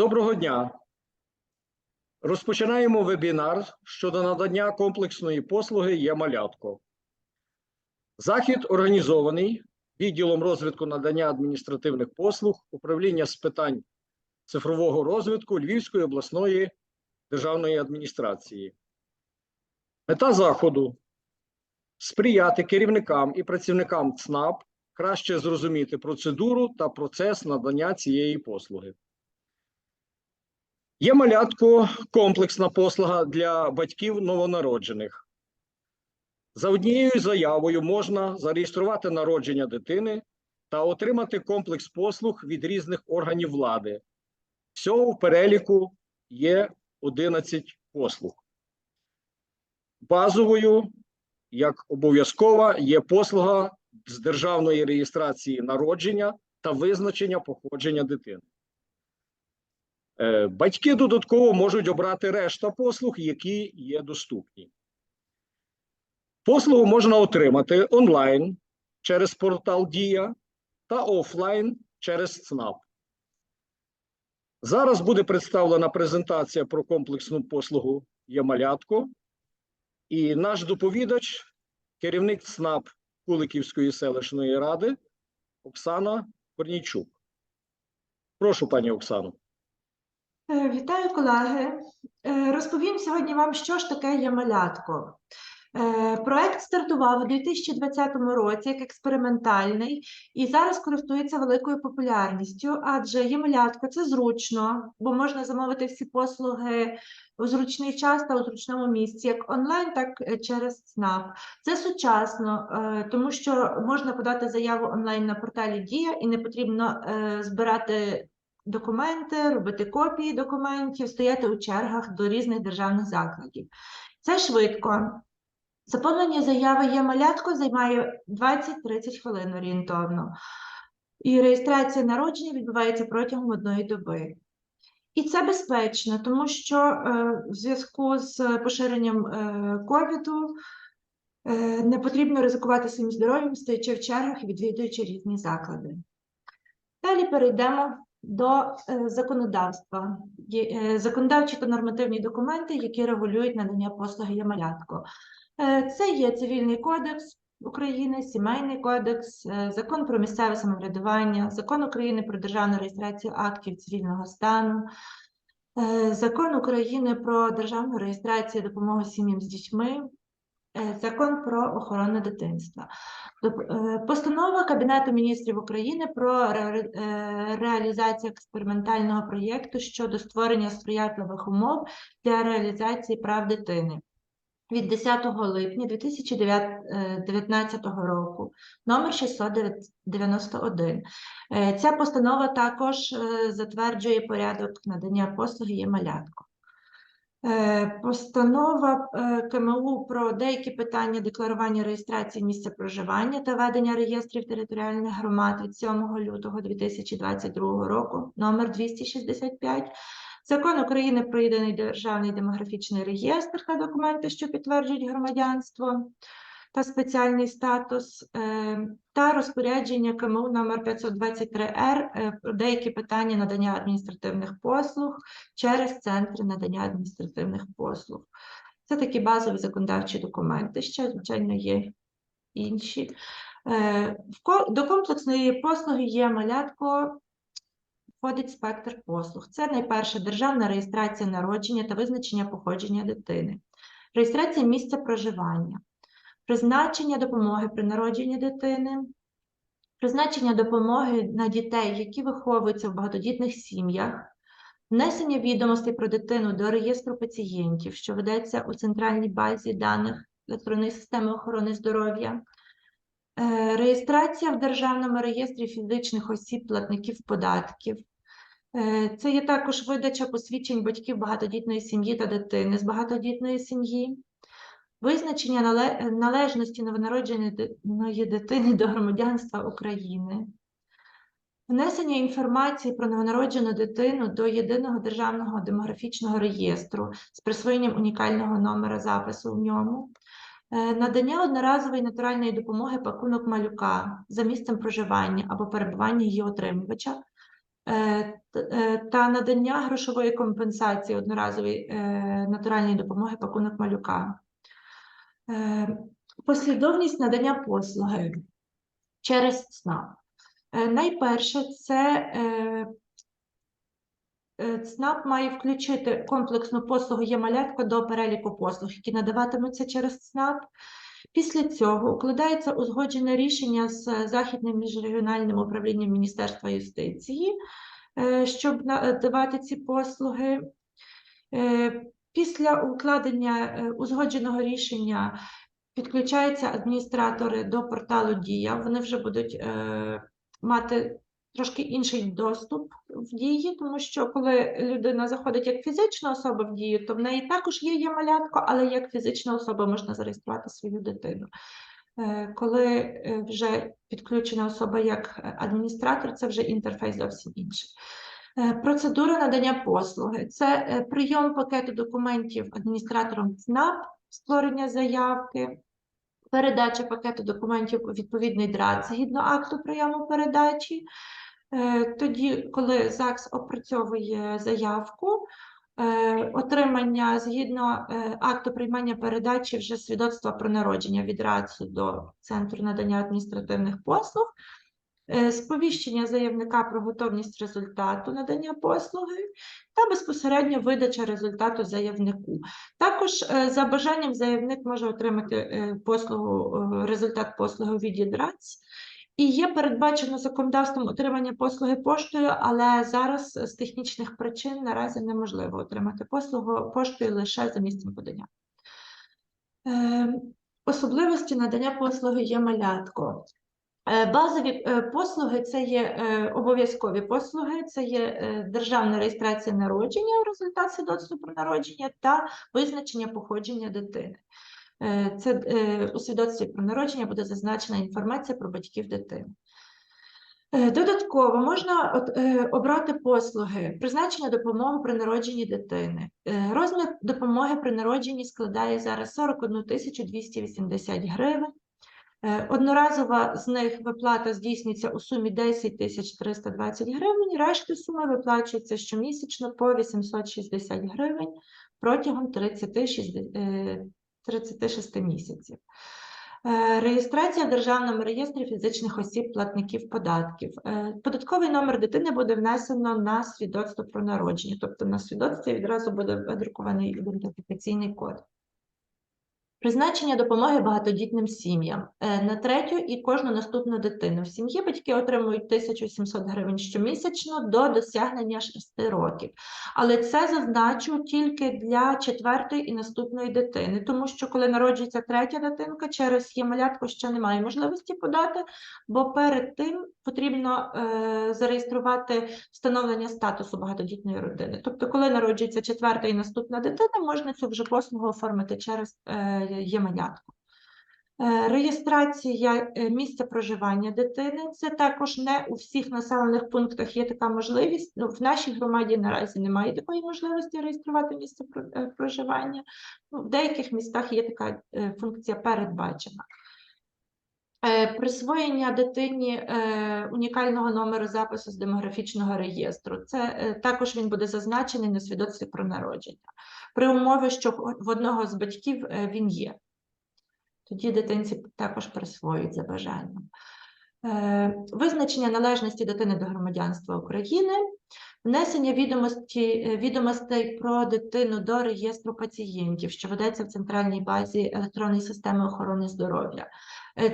Доброго дня. Розпочинаємо вебінар щодо надання комплексної послуги є. Захід організований відділом розвитку надання адміністративних послуг управління з питань цифрового розвитку Львівської обласної державної адміністрації. Мета заходу сприяти керівникам і працівникам ЦНАП краще зрозуміти процедуру та процес надання цієї послуги. Є малятко комплексна послуга для батьків новонароджених. За однією заявою можна зареєструвати народження дитини та отримати комплекс послуг від різних органів влади. Всього в переліку є 11 послуг. Базовою, як обов'язкова, є послуга з державної реєстрації народження та визначення походження дитини. Е, Батьки додатково можуть обрати решта послуг, які є доступні. Послугу можна отримати онлайн через портал Дія та офлайн через ЦНАП. Зараз буде представлена презентація про комплексну послугу Ямалятко. І наш доповідач, керівник ЦНАП Куликівської селищної ради Оксана Корнійчук. Прошу, пані Оксано. Е, Вітаю, колеги. Е, Розповім сьогодні вам, що ж таке є малятко. Е, Проект стартував у 2020 році як експериментальний і зараз користується великою популярністю, адже є це зручно, бо можна замовити всі послуги у зручний час та у зручному місці, як онлайн, так е, через ЦНАП. Це сучасно, тому що можна подати заяву онлайн на порталі Дія і не потрібно збирати документи, робити копії документів, стояти у чергах до різних державних закладів. Це швидко. Заповнення заяви є малятко займає 20-30 хвилин орієнтовно. І реєстрація народження відбувається протягом одної доби. І це безпечно, тому що е, в зв'язку з поширенням е, ковіду е, не потрібно ризикувати своїм здоров'ям, стоячи в чергах і відвідуючи різні заклади. Далі перейдемо до е, законодавства. Е, Законодавчі та нормативні документи, які регулюють надання послуги Ямалятко. Е, Це є Цивільний кодекс України, Сімейний кодекс, Закон про місцеве самоврядування, Закон України про державну реєстрацію актів цивільного стану, Закон України про державну реєстрацію допомоги сім'ям з дітьми, Закон про охорону дитинства. Е, Постанова Кабінету міністрів України про е, реалізацію експериментального проєкту щодо створення сприятливих умов для реалізації прав дитини від 10 липня 2019 року, номер 691. Е, Ця постанова також е, затверджує порядок надання послуги є малятко. Е, Постанова е, КМУ про деякі питання декларування реєстрації місця проживання та ведення реєстрів територіальних громад від 7 лютого 2022 року, номер 265. Закон України про єдиний державний демографічний реєстр та документи, що підтверджують громадянство та спеціальний статус, е, та розпорядження КМУ номер 523-Р е, про деякі питання надання адміністративних послуг через центри надання адміністративних послуг. Це такі базові законодавчі документи. Ще, звичайно, є інші. Е, До комплексної послуги є малятко, входить спектр послуг. Це найперше державна реєстрація народження та визначення походження дитини, реєстрація місця проживання, призначення допомоги при народженні дитини, призначення допомоги на дітей, які виховуються в багатодітних сім'ях, внесення відомостей про дитину до реєстру пацієнтів, що ведеться у центральній базі даних електронної системи охорони здоров'я, е, реєстрація в Державному реєстрі фізичних осіб платників податків. Е, Це є також видача посвідчень батьків багатодітної сім'ї та дитини з багатодітної сім'ї, визначення належності новонародженої дитини до громадянства України, внесення інформації про новонароджену дитину до єдиного державного демографічного реєстру з присвоєнням унікального номера запису в ньому, е, надання одноразової натуральної допомоги пакунок малюка за місцем проживання або перебування її отримувача. Е, е, та надання грошової компенсації одноразової натуральної допомоги пакунок малюка. Е, Послідовність надання послуги через СНАП. Е, Найперше, це е, ЦНАП має включити комплексну послугу «Є-малятко» до переліку послуг, які надаватимуться через ЦНАП. Після цього укладається узгоджене рішення з Західним міжрегіональним управлінням Міністерства юстиції, щоб надавати ці послуги. Після укладення е, узгодженого рішення підключаються адміністратори до порталу Дія. Вони вже будуть е, мати трошки інший доступ в дії, тому що коли людина заходить як фізична особа в дію, то в неї також є є-малятко, але як фізична особа можна зареєструвати свою дитину. Е, Коли вже підключена особа як адміністратор, це вже інтерфейс зовсім інший. Е, Процедура надання послуги це е, прийом пакету документів адміністратором ЦНАП, створення заявки, передача пакету документів у відповідний драт згідно акту прийому передачі. Е, Тоді, коли ЗАГС опрацьовує заявку, отримання згідно акту приймання передачі вже свідоцтва про народження від РАЦУ до Центру надання адміністративних послуг, сповіщення заявника про готовність результату надання послуги та безпосередньо видача результату заявнику. Також е, за бажанням заявник може отримати е, послугу, е, результат послуги у віді. І є передбачено законодавством отримання послуги поштою, але зараз з технічних причин наразі неможливо отримати послугу поштою лише за місцем подання. Е, Особливості надання послуги є малятко. Е, Базові е, послуги це є е, обов'язкові послуги, це є державна реєстрація народження, результат свідоцтва про народження та визначення походження дитини. Це у свідоцтві про народження буде зазначена інформація про батьків дитини. Додатково можна обрати послуги призначення допомоги при народженні дитини. Розмір допомоги при народженні складає зараз 41 тисячу 280 гривень. Е, Одноразова з них виплата здійснюється у сумі 10 тисяч 320 гривень, решта суми виплачується щомісячно по 860 гривень протягом 36, е, 36 місяців. Е, Реєстрація в Державному реєстрі фізичних осіб платників податків. Податковий номер дитини буде внесено на свідоцтво про народження, тобто на свідоцтві відразу буде видрукований ідентифікаційний код. Призначення допомоги багатодітним сім'ям Е, на третю і кожну наступну дитину. В сім'ї батьки отримують 1700 гривень щомісячно до досягнення 6 років. Але це зазначу тільки для четвертої і наступної дитини, тому що коли народжується третя дитинка, через є-малятко ще немає можливості подати, бо перед тим потрібно е, зареєструвати встановлення статусу багатодітної родини. Тобто, коли народжується четверта і наступна дитина, можна цю вже послугу оформити через є-малятко. Е, Реєстрація е, місця проживання дитини це також не у всіх населених пунктах є така можливість. Ну, в нашій громаді наразі немає такої можливості реєструвати місце е, проживання. Ну, в деяких містах є така функція передбачена. Присвоєння дитині унікального номеру запису з демографічного реєстру. Це також він буде зазначений на свідоцтві про народження. При умові, що в одного з батьків е, він є. Тоді дитинці також присвоюють за бажанням. Е, Визначення належності дитини до громадянства України, внесення відомості, е, відомостей про дитину до реєстру пацієнтів, що ведеться в центральній базі електронної системи охорони здоров'я.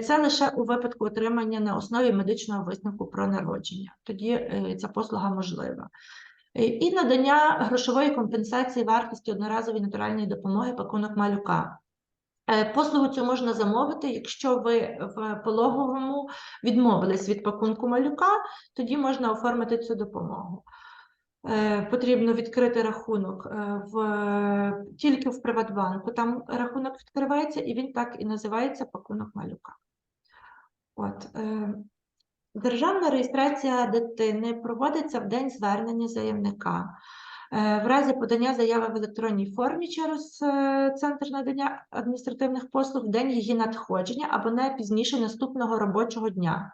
Це лише у випадку отримання на основі медичного висновку про народження. Тоді ця послуга можлива. Е, І надання грошової компенсації вартості одноразової натуральної допомоги пакунок малюка. Е, Послугу цю можна замовити, якщо ви в пологовому відмовились від пакунку малюка, тоді можна оформити цю допомогу. Е, Потрібно відкрити рахунок в, тільки в Приватбанку. Там рахунок відкривається, і він так і називається пакунок малюка. От, Державна реєстрація дитини проводиться в день звернення заявника. Е, В разі подання заяви в електронній формі через е, Центр надання адміністративних послуг в день її надходження або не пізніше наступного робочого дня.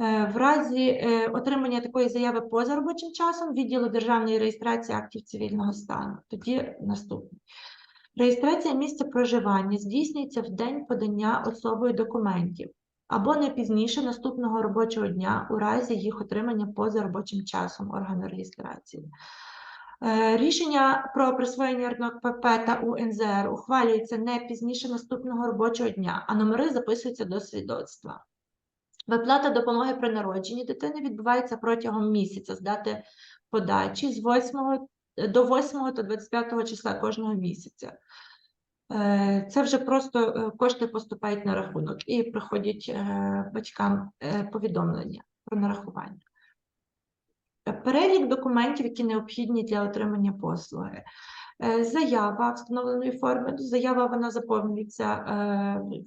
Е, В разі отримання такої заяви поза робочим часом відділу державної реєстрації актів цивільного стану. Тоді наступний. Реєстрація місця проживання здійснюється в день подання особою документів або не пізніше наступного робочого дня у разі їх отримання поза робочим часом органу реєстрації. Е, Рішення про присвоєння РНОК-ПП та УНЗР ухвалюється не пізніше наступного робочого дня, а номери записуються до свідоцтва. Виплата допомоги при народженні дитини відбувається протягом місяця з дати подачі з 8 до 8 та 25 числа кожного місяця. Е, Це вже просто е, кошти поступають на рахунок і приходять е, батькам повідомлення про нарахування. Перелік документів, які необхідні для отримання послуги. Заява встановленої форми. Заява вона заповнюється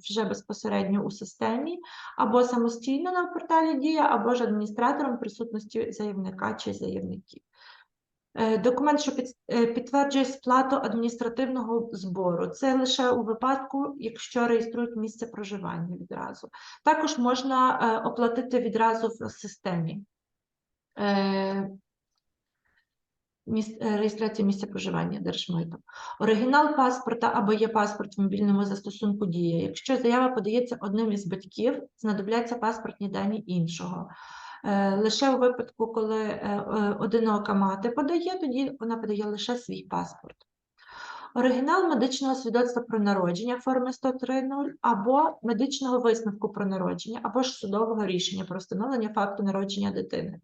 вже безпосередньо у системі, або самостійно на порталі Дія, або ж адміністратором присутності заявника чи заявників. Е, Документ, що е, підтверджує сплату адміністративного збору. Це лише у випадку, якщо реєструють місце проживання відразу. Також можна е, оплатити відразу в системі. Реєстрація місця проживання держмитом. Оригінал паспорта або є паспорт в мобільному застосунку дія. Якщо заява подається одним із батьків, знадобляться паспортні дані іншого. Е, Лише у випадку, коли е, е, одинока мати подає, тоді вона подає лише свій паспорт. Оригінал медичного свідоцтва про народження форми 103.0 або медичного висновку про народження, або ж судового рішення про встановлення факту народження дитини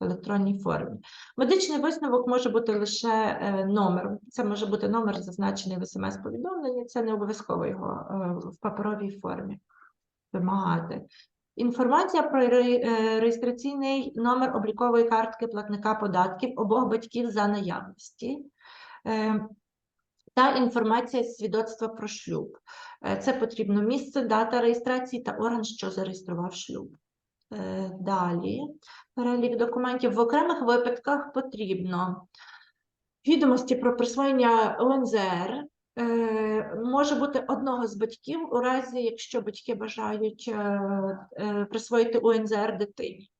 в електронній формі. Медичний висновок може бути лише номер. Це може бути номер, зазначений в смс-повідомленні, це не обов'язково його в паперовій формі вимагати. Інформація про е, реєстраційний номер облікової картки платника податків обох батьків за наявності. Е, Та інформація з свідоцтва про шлюб. Е, Це потрібно місце, дата реєстрації та орган, що зареєстрував шлюб. Далі перелік документів в окремих випадках потрібно відомості про присвоєння ОНЗР. Е, Може бути одного з батьків у разі, якщо батьки бажають е, е, присвоїти УНЗР дитині.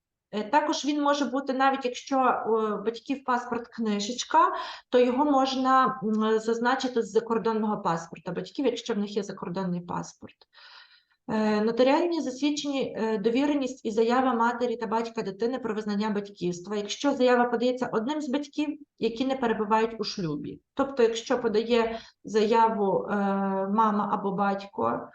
Також він може бути, навіть якщо у батьків паспорт книжечка, то його можна зазначити з закордонного паспорта батьків, якщо в них є закордонний паспорт. Е, Нотаріальні засвідчені е, довіреність і заява матері та батька дитини про визнання батьківства, якщо заява подається одним з батьків, які не перебувають у шлюбі. Тобто, якщо подає заяву е, мама або батько,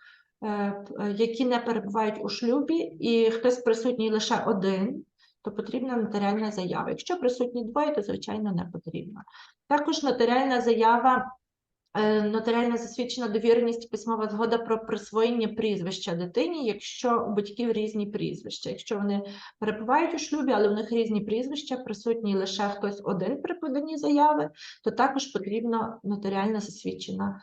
які не перебувають у шлюбі, і хтось присутній лише один, то потрібна нотаріальна заява. Якщо присутні двоє, то звичайно не потрібно. Також нотаріальна заява нотаріально засвідчена довіреність, письмова згода про присвоєння прізвища дитині, якщо у батьків різні прізвища. Якщо вони перебувають у шлюбі, але в них різні прізвища, присутній лише хтось один при поданні заяви, то також потрібна нотаріально засвідчена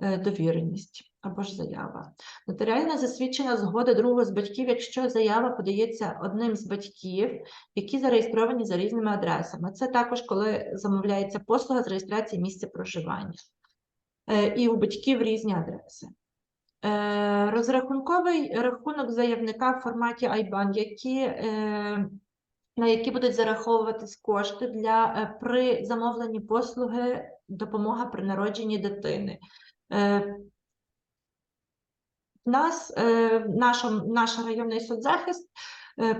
е, довіреність або ж заява. Нотаріально засвідчена згода другого з батьків, якщо заява подається одним з батьків, які зареєстровані за різними адресами. Це також коли замовляється послуга з реєстрації місця проживання. Е, і у батьків різні адреси. Е, Розрахунковий рахунок заявника в форматі IBAN, які, е, на які будуть зараховуватись кошти для, при замовленні послуги допомога при народженні дитини. Нас, нашом, наш районний соцзахист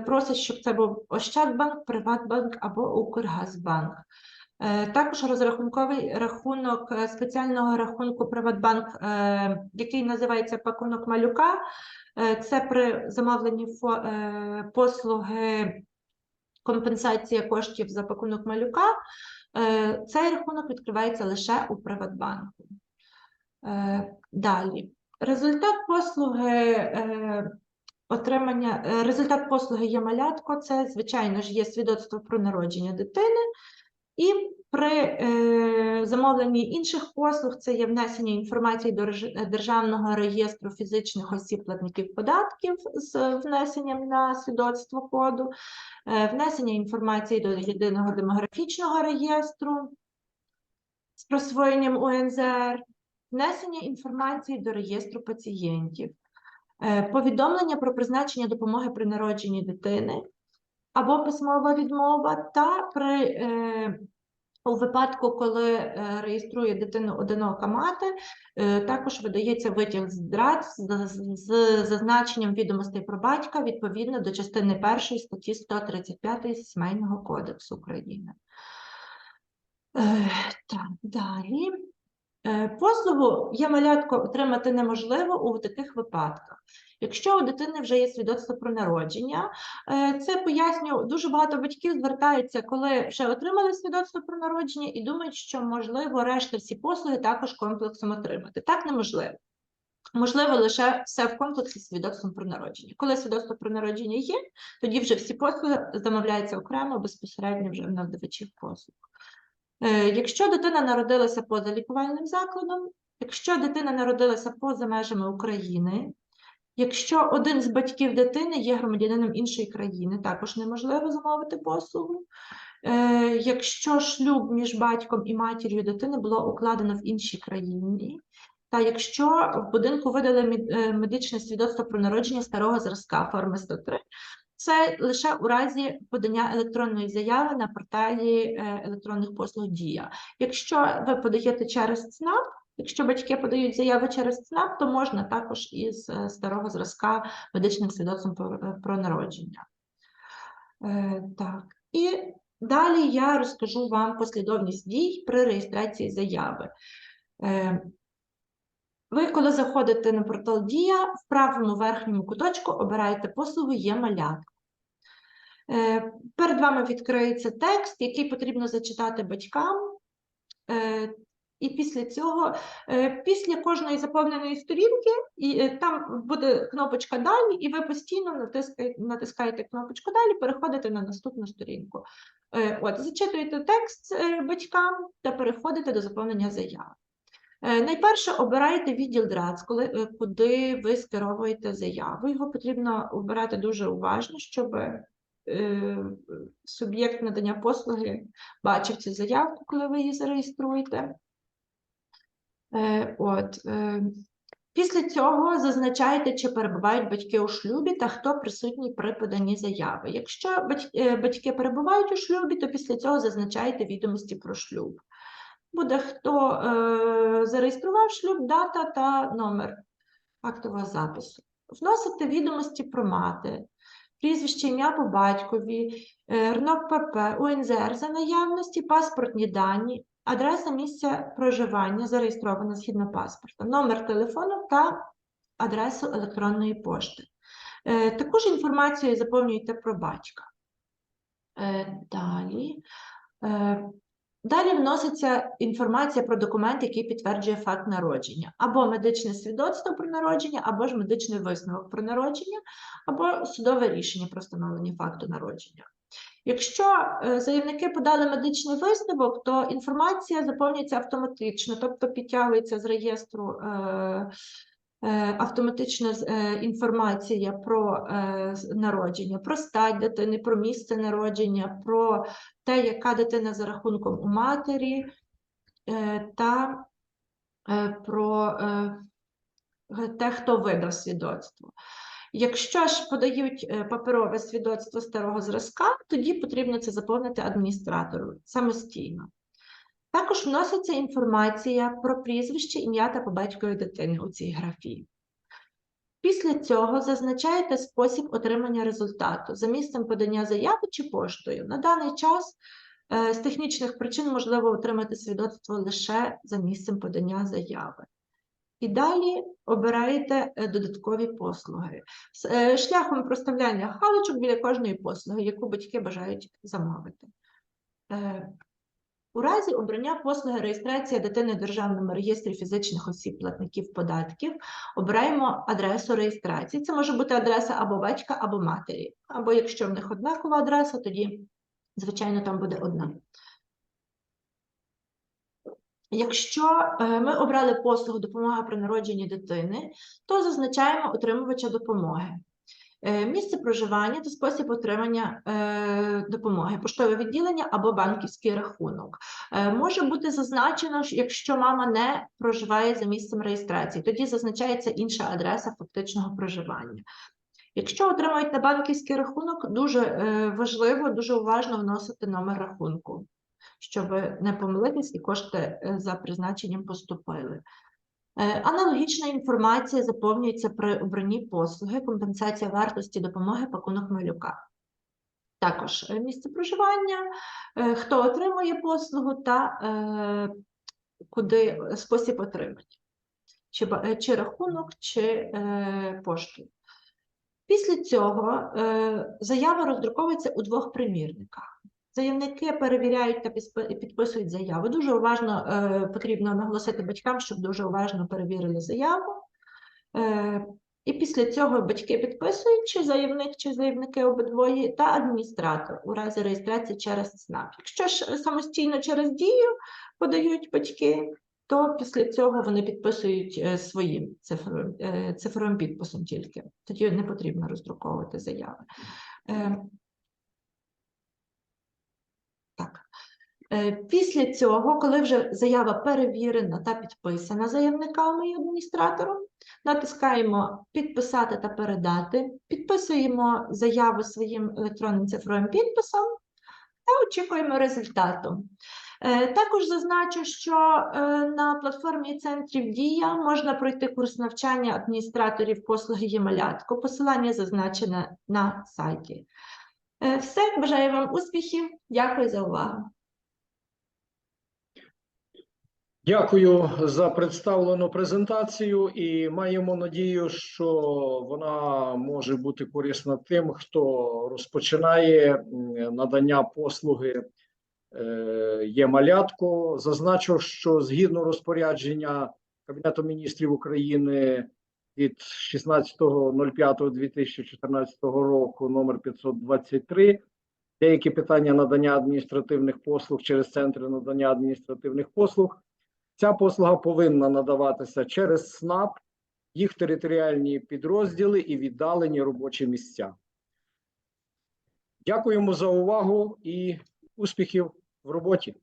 просить, щоб це був Ощадбанк, Приватбанк або Укргазбанк. Е, Також розрахунковий рахунок е, спеціального рахунку Приватбанк, е, який називається пакунок малюка. Це при замовленні послуги компенсація коштів за пакунок малюка. Цей рахунок відкривається лише у Приватбанку. Далі. Результат послуги отримання, результат послуги є малятко, це, звичайно ж, є свідоцтво про народження дитини. І при е, замовленні інших послуг це є внесення інформації до Державного реєстру фізичних осіб платників податків з внесенням на свідоцтво коду, е, внесення інформації до єдиного демографічного реєстру з присвоєнням УНЗР, внесення інформації до реєстру пацієнтів. Е, Повідомлення про призначення допомоги при народженні дитини або письмова відмова, та при е, у випадку, коли е, реєструє дитину одинока мати, е, також видається витяг з з- з зазначенням відомостей про батька відповідно до частини першої статті 135 Сімейного кодексу України. Е, Так, далі. Е, Послугу є малятко отримати неможливо у таких випадках. Якщо у дитини вже є свідоцтво про народження, е, це пояснюю, дуже багато батьків звертаються, коли вже отримали свідоцтво про народження, і думають, що можливо решта всі послуги також комплексом отримати. Так неможливо. Можливо, лише все в комплексі з свідоцтвом про народження. Коли свідоцтво про народження є, тоді вже всі послуги замовляються окремо безпосередньо вже в надавачів послуг. Е, Якщо дитина народилася поза лікувальним закладом, якщо дитина народилася поза межами України, якщо один з батьків дитини є громадянином іншої країни, також неможливо замовити послугу. Е, Якщо шлюб між батьком і матір'ю дитини було укладено в іншій країні, та якщо в будинку видали е, медичне свідоцтво про народження старого зразка форми 103, це лише у разі подання електронної заяви на порталі е, електронних послуг Дія. Якщо ви подаєте через ЦНАП, якщо батьки подають заяви через ЦНАП, то можна також із е, старого зразка медичним свідоцтвом про, е, народження. Так, і далі я розкажу вам послідовність дій при реєстрації заяви. Ви, коли заходите на портал Дія, в правому верхньому куточку обираєте послугу Є малятка. Е, Перед вами відкриється текст, який потрібно зачитати батькам. Е, І після цього, е, після кожної заповненої сторінки, і там буде кнопочка Далі, і ви постійно натискаєте, натискаєте кнопочку Далі, переходите на наступну сторінку. От, зачитуєте текст батькам та переходите до заповнення заяви. Е, Найперше обирайте відділ ДРАЦ, коли, е, куди ви скеровуєте заяву. Його потрібно обирати дуже уважно, щоб е, суб'єкт надання послуги бачив цю заявку, коли ви її зареєструєте. Е, От, е, після цього зазначайте, чи перебувають батьки у шлюбі та хто присутній при поданні заяви. Якщо е, батьки перебувають у шлюбі, то після цього зазначайте відомості про шлюб. Буде хто е, зареєстрував шлюб, дата та номер актового запису. Вносите відомості про мати, прізвище, ім'я по батькові, е, РНОК ПП, УНЗР за наявності, паспортні дані, адреса місця проживання зареєстрована згідно паспорта, номер телефону та адресу електронної пошти. Е, Також інформацію заповнюйте про батька. Е, Далі. Е, Далі вноситься інформація про документ, який підтверджує факт народження, або медичне свідоцтво про народження, або ж медичний висновок про народження, або судове рішення про встановлення факту народження. Якщо е, заявники подали медичний висновок, то інформація заповнюється автоматично, тобто підтягується з реєстру е, автоматично з- е, інформація про е, народження, про стать дитини, про місце народження, про те, яка дитина за рахунком у матері, та про те, хто видав свідоцтво. Якщо ж подають паперове свідоцтво старого зразка, тоді потрібно це заповнити адміністратору самостійно. Також вноситься інформація про прізвище, ім'я та по батькові дитини у цій графі. Після цього зазначаєте спосіб отримання результату за місцем подання заяви чи поштою. На даний час е, з технічних причин можливо отримати свідоцтво лише за місцем подання заяви. І далі обираєте е, додаткові послуги е, шляхом проставляння галочок біля кожної послуги, яку батьки бажають замовити. У разі обрання послуги реєстрація дитини в Державному реєстрі фізичних осіб платників податків обираємо адресу реєстрації. Це може бути адреса або батька, або матері. Або якщо в них однакова адреса, тоді, звичайно, там буде одна. Якщо е, ми обрали послугу допомога при народженні дитини, то зазначаємо отримувача допомоги. Е, Місце проживання та спосіб отримання е, допомоги, поштове відділення або банківський рахунок. Е, Може бути зазначено, якщо мама не проживає за місцем реєстрації, тоді зазначається інша адреса фактичного проживання. Якщо отримують на банківський рахунок, дуже важливо, дуже уважно вносити номер рахунку, щоб не помилитись і кошти за призначенням поступили. Е, Аналогічна інформація заповнюється при обранні послуги, компенсація вартості допомоги пакунок малюка. Також е, місце проживання, е, хто отримує послугу та куди спосіб отримання, чи, чи рахунок, чи пошту. Після цього заява роздруковується у двох примірниках. Заявники перевіряють та підписують заяву. Дуже уважно е, потрібно наголосити батькам, щоб дуже уважно перевірили заяву. Е, і після цього батьки підписують, чи заявник, чи заявники обидвоє, та адміністратор у разі реєстрації через ЦНАП. Якщо ж самостійно через дію подають батьки, то після цього вони підписують е, своїм цифровим, е, цифровим підписом тільки. Тоді не потрібно роздруковувати заяви. Е, Так. Е, Після цього, коли вже заява перевірена та підписана заявниками і адміністратором, натискаємо підписати та передати, підписуємо заяву своїм електронним цифровим підписом та очікуємо результату. Е, Також зазначу, що е, на платформі центрів Дія можна пройти курс навчання адміністраторів послуги «Є-малятко». Посилання зазначене на сайті. Е, Все, бажаю вам успіхів. Дякую за увагу. Дякую за представлену презентацію і маємо надію, що вона може бути корисна тим, хто розпочинає надання послуги е, є малятко. Зазначу, що згідно розпорядження Кабінету міністрів України від 16.05.2014 року номер 523 деякі питання надання адміністративних послуг через центри надання адміністративних послуг. Ця послуга повинна надаватися через СНАП, їх територіальні підрозділи і віддалені робочі місця. Дякуємо за увагу і успіхів в роботі.